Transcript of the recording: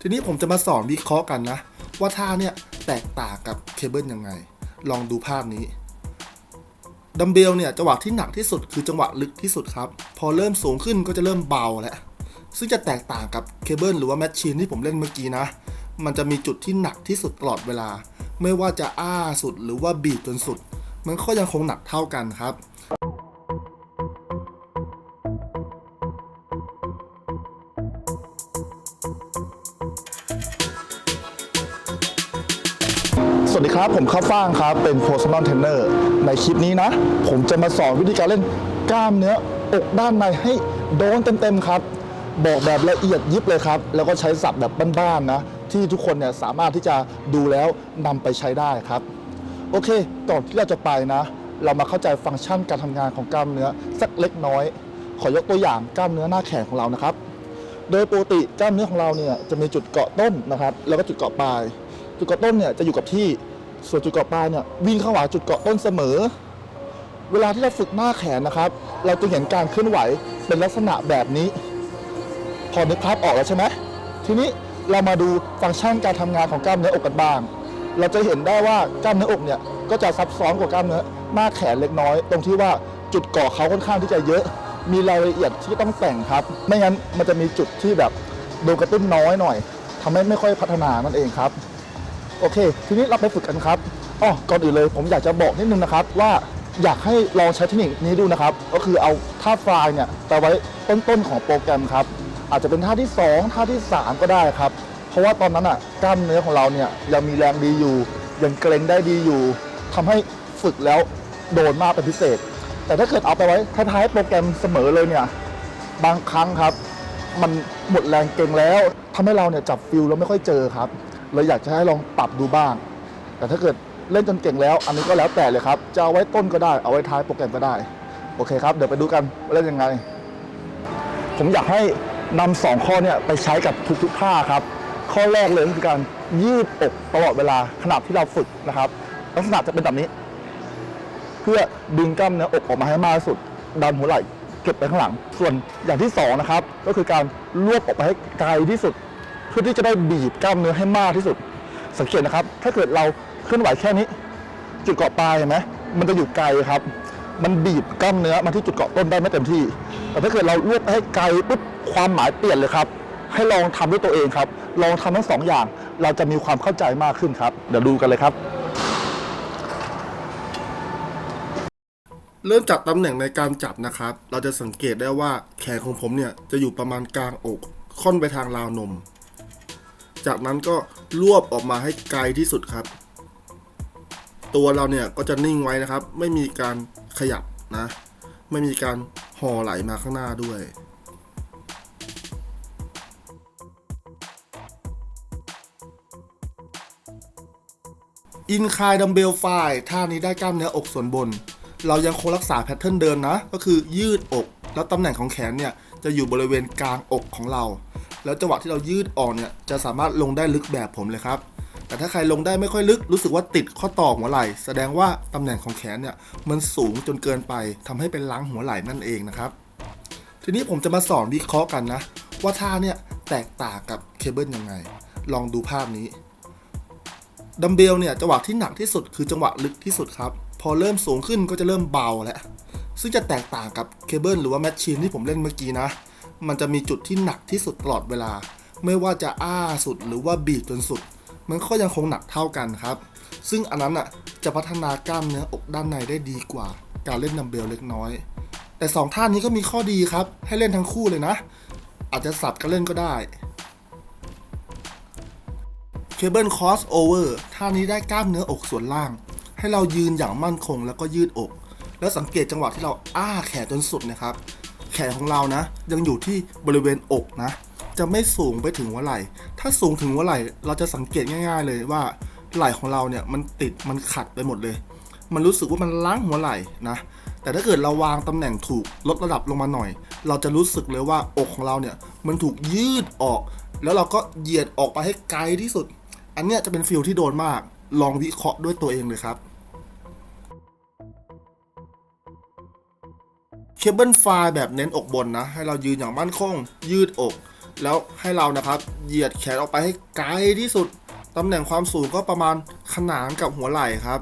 ทีนี้ผมจะมาสอนวิเคราะห์กันนะ ว่าท่าเนี่ยแตกต่างกับเคเบิลยังไง ลองดูภาพนี้ดัมเบลเนี่ยจังหวะที่หนักที่สุดคือจังหวะลึกที่สุดครับ พอเริ่มสูงขึ้นก็จะเริ่มเบาแล้วซึ่งจะแตกต่างกับเคเบิลหรือว่าแมชชีนที่ผมเล่นเมื่อกี้นะ มันจะมีจุดที่หนักที่สุดตลอดเวลา ไม่ว่าจะอ้าสุดหรือว่าบีบจนสุด มันก็ยังคงหนักเท่ากันครับ สวัสดีครับ ผมข้าวฟ่างครับ เป็น personal trainer ในคลิปนี้นะ ผมจะมาสอนวิธีการเล่นกล้ามเนื้ออกด้านในให้โดนเต็มๆครับ บอกแบบละเอียดยิบเลยครับ แล้วก็ใช้ศัพท์แบบบ้านๆนะ ที่ทุกคนเนี่ยสามารถที่จะดูแล้วนำไปใช้ได้ครับ โอเคก่อนที่เราจะไปนะ เรามาเข้าใจฟังก์ชันการทำงานของกล้ามเนื้อสักเล็กน้อย ขอยกตัวอย่างกล้ามเนื้อหน้าแขนของเรานะครับ โดยปกติกล้ามเนื้อของเราเนี่ยจะมีจุดเกาะต้นนะครับ แล้วก็จุดเกาะปลาย จุดเกาะต้นเนี่ยจะอยู่กับที่ส่วนจุดเกาะปลายเนี่ยวิ่งเข้าหาจุดเกาะต้นเสมอ เวลาที่เราฝึกหน้าแขนนะครับ เราจะเห็นการเคลื่อนไหวเป็นลักษณะแบบนี้ พอนึกภาพออกแล้วใช่ไหมทีนี้เรามาดูฟังก์ชันการทำงานของกล้ามเนื้ออกกันบ้าง เราจะเห็นได้ว่ากล้ามเนื้ออกเนี่ยก็จะซับซ้อนกว่ากล้ามเนื้อหน้าแขนเล็กน้อย ตรงที่ว่าจุดเกาะเขาค่อนข้างที่จะเยอะ มีรายละเอียดที่ต้องแต่งครับ ไม่งั้นมันจะมีจุดที่แบบโดนกระตุ้นน้อยหน่อยทำให้ไม่ค่อยพัฒนานั่นเองครับ โอเค ทีนี้เราไปฝึกกันครับอ๋อก่อนอื่นเลยผมอยากจะบอกนิดนึงนะครับว่าอยากให้ลองใช้เทคนิคนี้ดูนะครับ ก็คือเอาท่าฟล์เนี่ยไปไว้ต้นๆของโปรแกรมครับ อาจจะเป็นท่าที่ 2 ท่าที่ 3 ก็ได้ครับ เพราะว่าตอนนั้นอะกล้ามเนื้อของเราเนี่ยยังมีแรงดีอยู่ ยังเกรงได้ดีอยู่ทำให้ฝึกแล้วโดนมากเป็นพิเศษ แต่ถ้าเกิดเอาไปไว้ท้ายๆโปรแกรมเสมอเลยเนี่ยบางครั้งครับ มันหมดแรงเก่งแล้วทำให้เราเนี่ยจับฟิลแล้วไม่ค่อยเจอครับ เลยอยากจะให้ลองปรับดูบ้าง แต่ถ้าเกิดเล่นจนเก่งแล้ว อันนี้ก็แล้วแต่เลยครับ จะเอาไว้ต้นก็ได้ เอาไว้ท้ายโปรแกรมก็ได้ โอเคครับ เดี๋ยวไปดูกันว่าเล่นยังไง ผมอยากให้นำสองข้อเนี่ยไปใช้กับทุกๆท่าครับ ข้อแรกเลยก็คือการยืดอกตลอดเวลาขณะที่เราฝึกนะครับ ลักษณะจะเป็นแบบนี้ เพื่อดึงกล้ามเนื้ออกออกมาให้มากที่สุดดันหัวไหล่เก็บไปข้างหลัง ส่วนอย่างที่สองนะครับก็คือการรวบออกไปให้ไกลที่สุด เพื่อที่จะได้บีบกล้ามเนื้อให้มากที่สุด สังเกตนะครับ ถ้าเกิดเราเคลื่อนไหวแค่นี้ จุดเกาะปลายเห็นไหมมันจะอยู่ไกลครับ มันบีบกล้ามเนื้อมาที่จุดเกาะต้นได้ไม่เต็มที่ แต่ถ้าเกิดเรารวบไปให้ไกลปุ๊บความหมายเปลี่ยนเลยครับ ให้ลองทำด้วยตัวเองครับ ลองทำทั้งสองอย่าง เราจะมีความเข้าใจมากขึ้นครับ เดี๋ยวดูกันเลยครับเริ่มจากตำแหน่งในการจับนะครับ เราจะสังเกตได้ว่าแขนของผมเนี่ยจะอยู่ประมาณกลางอก ค่อนไปทางราวนม จากนั้นก็รวบออกมาให้ไกลที่สุดครับ ตัวเราเนี่ยก็จะนิ่งไว้นะครับ ไม่มีการขยับนะ ไม่มีการห่อไหลมาข้างหน้าด้วยอินคายดัมเบลไฟท่านี้ได้กล้ามเนื้ออกส่วนบน เรายังคงรักษาแพทเทิร์นเดิมนะ ก็คือยืดอก แล้วตำแหน่งของแขนเนี่ย จะอยู่บริเวณกลางอกของเรา แล้วจังหวะที่เรายืดออกเนี่ยจะสามารถลงได้ลึกแบบผมเลยครับ แต่ถ้าใครลงได้ไม่ค่อยลึกรู้สึกว่าติดข้อต่อหัวไหล่ แสดงว่าตำแหน่งของแขนเนี่ยมันสูงจนเกินไปทำให้เป็นล้างหัวไหล่นั่นเองนะครับ ทีนี้ผมจะมาสอนวิเคราะห์กันนะ ว่าท่าเนี่ยแตกต่างกับเคเบิลยังไง ลองดูภาพนี้ดัมเบลเนี่ยจังหวะที่หนักที่สุดคือจังหวะลึกที่สุดครับ พอเริ่มสูงขึ้นก็จะเริ่มเบาแล้วซึ่งจะแตกต่างกับเคเบิลหรือว่าแมชชีนที่ผมเล่นเมื่อกี้นะ มันจะมีจุดที่หนักที่สุดตลอดเวลา ไม่ว่าจะอ้าสุดหรือว่าบีบจนสุด มันก็ยังคงหนักเท่ากันครับ ซึ่งอันนั้นอะจะพัฒนากล้ามเนื้ออกด้านในได้ดีกว่า การเล่นดัมเบลเล็กน้อย แต่สองท่านี้ก็มีข้อดีครับ ให้เล่นทั้งคู่เลยนะ อาจจะสับกันเล่นก็ได้เคเบิลคอสโอเวอร์ท่านี้ได้กล้ามเนื้ออกส่วนล่าง ให้เรายืนอย่างมั่นคงแล้วก็ยืดอก แล้วสังเกตจังหวะที่เราอ้าแขนจนสุดนะครับ แขนของเรานะ ยังอยู่ที่บริเวณอกนะ จะไม่สูงไปถึงหัวไหล่ ถ้าสูงถึงหัวไหล่ เราจะสังเกตง่าย ๆ เลยว่าไหล่ของเราเนี่ยมันติดมันขัดไปหมดเลย มันรู้สึกว่ามันล้างหัวไหล่นะ แต่ถ้าเกิดเราวางตำแหน่งถูกลดระดับลงมาหน่อย เราจะรู้สึกเลยว่าอกของเราเนี่ยมันถูกยืดออก แล้วเราก็เหยียดออกไปให้ไกลที่สุด อันเนี้ยจะเป็นฟิลที่โดนมาก ลองวิเคราะห์ด้วยตัวเองเลยครับ เคเบิลไฟแบบเน้นอกบนนะ ให้เรายืนอย่างมั่นคง ยืดอก แล้วให้เรานะครับ เหยียดแขนออกไปให้ไกลที่สุด ตำแหน่งความสูงก็ประมาณขนานกับหัวไหล่ครับ